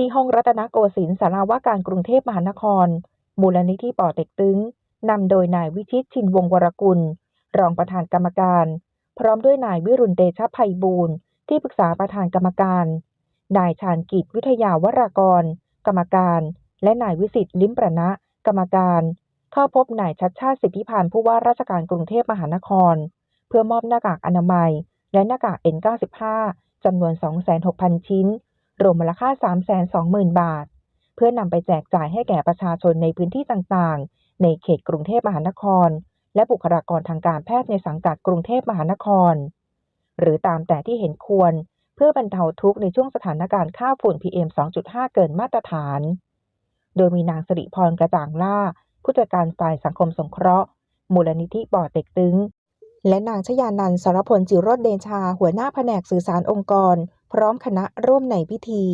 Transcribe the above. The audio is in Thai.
ที่ห้องรัตนโกสินทร์สาราว่าการกรุงเทพมหานคร มูลนิธิป่อเต็กตึงนำโดยนายวิชิตชินวงวรกุล รองประธานกรรมการ พร้อมด้วยนายวิรุณเตชะภัยบูรณ์ที่ปรึกษาประธานกรรมการ นายชาญกิจวิทยาวรากร กรรมการ และนายวิสิตลิ้มประณะ กรรมการ เข้าพบนายชัดชาติสิทธิพันธ์ผู้ว่าราชการกรุงเทพมหานคร เพื่อมอบหน้ากากอนามัย และหน้ากาก N95 จำนวน 26,000 ชิ้น รวมมูลค่า 320,000 บาท เพื่อนำไปแจกจ่ายให้แก่ประชาชนในพื้นที่ต่างๆ ในเขตกรุงเทพมหานคร และบุคลากรทางการแพทย์ในสังกัดกรุงเทพมหานคร หรือตามแต่ที่เห็นควร เพื่อบรรเทาทุกข์ในช่วงสถานการณ์ค่าฝุ่น PM 2.5 เกินมาตรฐาน โดยมีนางสิริพรกระจ่างล่า ผู้จัดการฝ่ายสังคมสงเคราะห์ มูลนิธิป่อเต็กตึงและนางชยานันท์สรพลจิโรจน์เดชา หัวหน้าแผนกสื่อสารองค์กร พร้อมคณะร่วมในพิธี